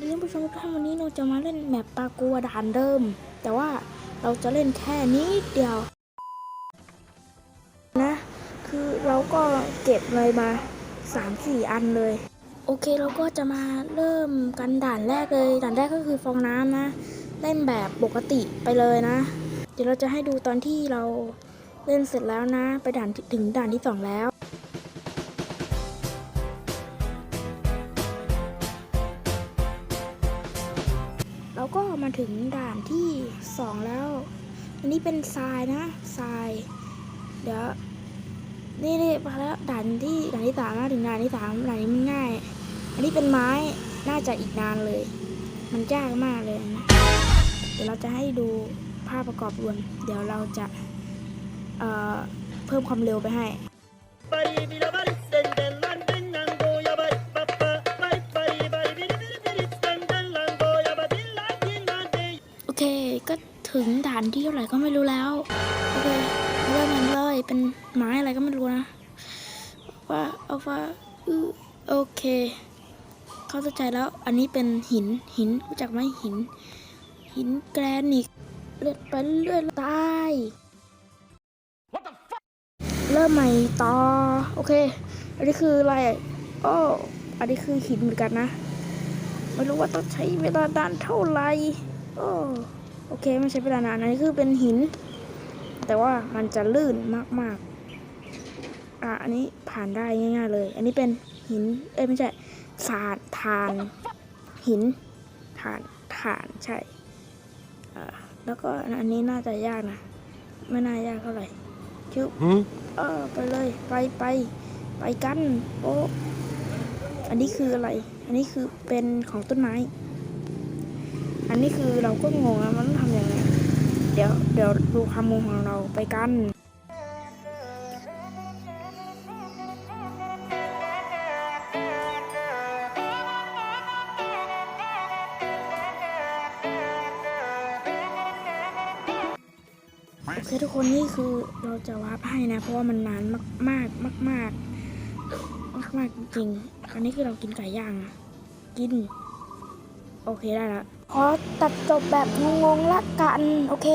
ท่านผู้ชมทุกท่านวันนี้เราจะมาเล่นแมปปากัวด่านเดิม แต่ว่าเราจะเล่นแค่นี้เดียว นะ คือเราก็เก็บเลยมา 3-4 อันเลย โอเคเราก็จะมาเริ่มกันด่านแรกเลย ด่านแรกก็คือฟองน้ำนะ เล่นแบบปกติไปเลยนะ เดี๋ยวเราจะให้ดูตอนที่เราเล่นเสร็จแล้วนะ ไปด่านถึงด่านที่สองแล้ว มาถึงด่านที่สองแล้ว อันนี้เป็นทรายนะทราย เดี๋ยวนี่นี่มาแล้วด่านที่ด่านที่สามนะถึงด่านที่สามด่านนี้มันง่าย อันนี้เป็นไม้น่าจะอีกนานเลย มันยากมากเลยนะ เดี๋ยวเราจะให้ดูภาพประกอบรวม เดี๋ยวเราจะเอ่อเพิ่มความเร็วไปให้ ถึงด่านที่เท่าไหร่ก็ไม่รู้แล้วโอเคเริ่มมันเลยเป็นไม้อะไรก็ไม่รู้นะว่าเอาว่าอือโอเค เข้าใจแล้วอันนี้เป็นหินหินรู้จักไหมหิน หินแกรนิตเลื่อนไปเรื่อยๆตายเริ่มใหม่ต่อโอเค อันนี้คืออะไรโอ้อันนี้คือหินเหมือนกันนะ ไม่รู้ว่าต้องใช้เวลานานเท่าไหร่โอ้ โอเคไม่ใช้เวลานานอันนี้คือเป็นหิน แต่ว่ามันจะลื่นมากๆอะอันนี้ผ่านได้ง่ายๆเลย อันนี้เป็นหินเอ้ยไม่ใช่สาดทานหินฐานฐานใช่อ่าแล้วก็อันนี้น่าจะยากนะ ไม่น่ายากเท่าไหร่ชุบเออไปเลยไปไปไปกันโอ้อันนี้คืออะไร อันนี้คือเป็นของต้นไม้ อันนี้คือเราก็งงนะมันต้องทำยังไงเดี๋ยวเดี๋ยวดูความงงของเราไปกันโอเคทุกคนนี่คือเราจะวาร์ปให้นะ เพราะว่ามันนานมากมากมากมากมากมากๆจริงๆอันนี้คือเรากินไก่ย่างกิน โอเคได้ละ ขอตัดจบแบบงงๆละกัน โอเค